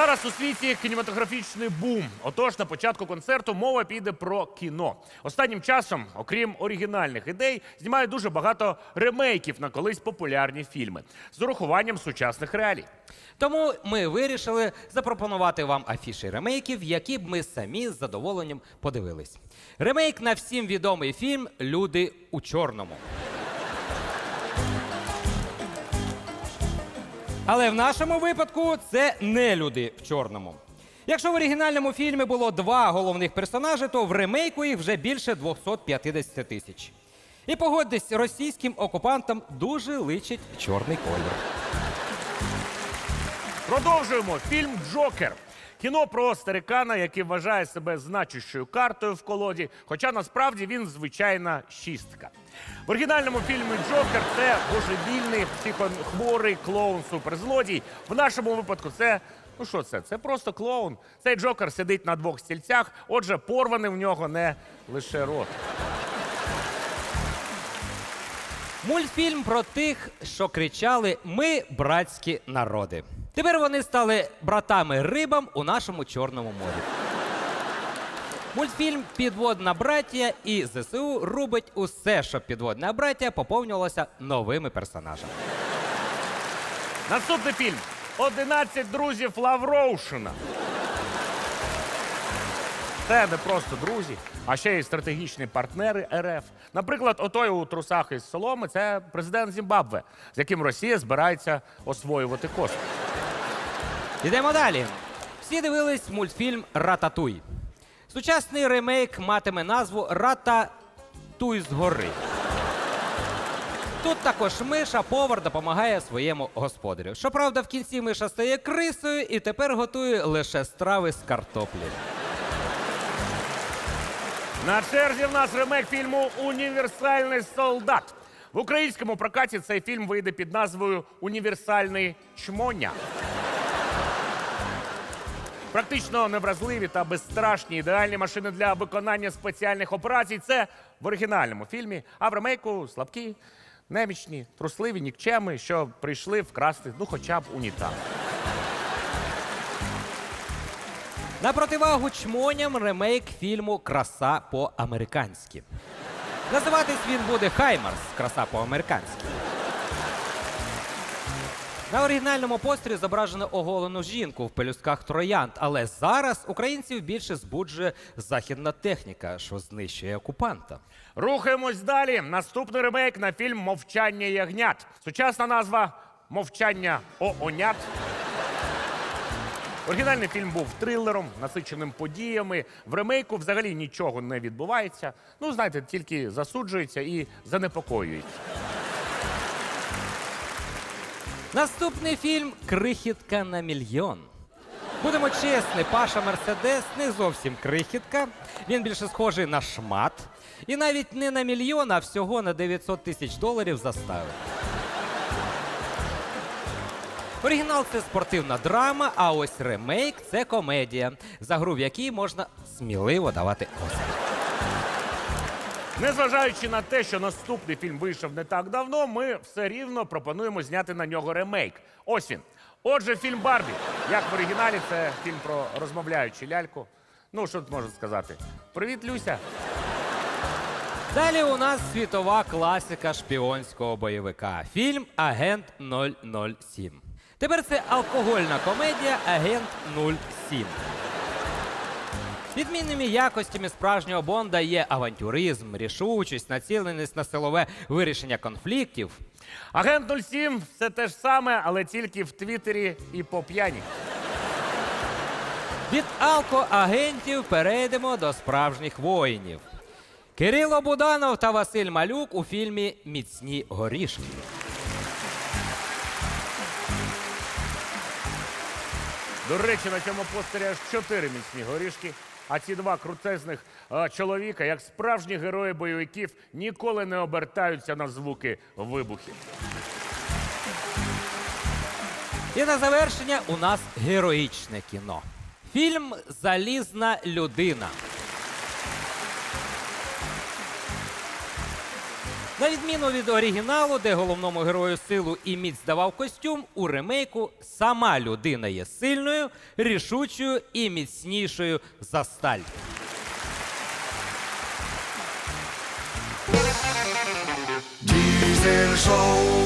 Зараз у світі кінематографічний бум. Отож, на початку концерту мова піде про кіно. Останнім часом, окрім оригінальних ідей, знімають дуже багато ремейків на колись популярні фільми з урахуванням сучасних реалій. Тому ми вирішили запропонувати вам афіші ремейків, які б ми самі з задоволенням подивились. Ремейк на всім відомий фільм Люди у чорному. Але в нашому випадку це не люди в чорному. Якщо в оригінальному фільмі було два головних персонажі, то в ремейку їх вже більше 250 тисяч. І погодьтесь, російським окупантам дуже личить чорний колір. Продовжуємо фільм Джокер. Кіно про старикана, який вважає себе значущою картою в колоді, хоча насправді він звичайна шістка. В оригінальному фільмі Джокер це божевільний психохворий клоун-суперзлодій. В нашому випадку це. Ну що це? Це просто клоун. Цей Джокер сидить на двох стільцях, отже, порваний в нього не лише рот. Мультфільм про тих, що кричали Ми братські народи. Тепер вони стали братами рибам у нашому Чорному морі. Мультфільм Підводна браття і ЗСУ рубить усе, щоб підводна браття поповнювалося новими персонажами. Наступний фільм «11 друзів Лавроушена. Це не просто друзі, а ще й стратегічні партнери РФ. Наприклад, отой у трусах із соломи це президент Зімбабве, з яким Росія збирається освоювати космос. Ідемо далі. Всі дивились мультфільм Рататуй. Сучасний ремейк матиме назву Рататуй з гори. Тут також миша повар допомагає своєму господарю. Щоправда, в кінці миша стає крисою і тепер готує лише страви з картоплі. На черзі в нас ремейк фільму Універсальний солдат. В українському прокаті цей фільм вийде під назвою Універсальний чмоня. Практично невразливі та безстрашні ідеальні машини для виконання спеціальних операцій. Це в оригінальному фільмі, а в ремейку слабкі, немічні, трусливі нікчеми, що прийшли вкрасти ну хоча б унітаз. На противагу чмоням ремейк фільму Краса по-американськи. Називатись він буде Хаймарс Краса по-американськи. На оригінальному постері зображено оголену жінку в пелюстках троянд, але зараз українців більше збуджує західна техніка, що знищує окупанта. Рухаємось далі. Наступний ремейк на фільм Мовчання ягнят. Сучасна назва Мовчання оонят. Оригінальний фільм був трилером, насиченим подіями. В ремейку взагалі нічого не відбувається. Ну, знаєте, тільки засуджується і занепокоюється. Наступний фільм Крихітка на мільйон. Будемо чесні, Паша Мерседес не зовсім крихітка. Він більше схожий на шмат. І навіть не на мільйон, а всього на 900 тисяч доларів застави. Оригінал це спортивна драма, а ось ремейк це комедія, за гру в якій можна сміливо давати Оскар. Незважаючи на те, що наступний фільм вийшов не так давно, ми все рівно пропонуємо зняти на нього ремейк. Ось він. Отже, фільм Барбі. Як в оригіналі, це фільм про розмовляючу ляльку. Ну, що тут можна сказати? Привіт, Люся. Далі у нас світова класика шпіонського бойовика. Фільм Агент 007. Тепер це алкогольна комедія Агент 07. Відмінними якостями справжнього Бонда є авантюризм, рішучість, націленість на силове вирішення конфліктів. Агент 07 – це те ж саме, але тільки в Твіттері і по п'яні. Від алкоагентів перейдемо до справжніх воїнів. Кирило Буданов та Василь Малюк у фільмі Міцні горішки. До речі, на цьому постері аж чотири міцні горішки. А ці два крутезних е, чоловіка, як справжні герої бойовиків, ніколи не обертаються на звуки вибухів. І на завершення у нас героїчне кіно. Фільм Залізна людина. На відміну від оригіналу, де головному герою силу і міць давав костюм, у ремейку сама людина є сильною, рішучою і міцнішою за сталь. Дізель Show.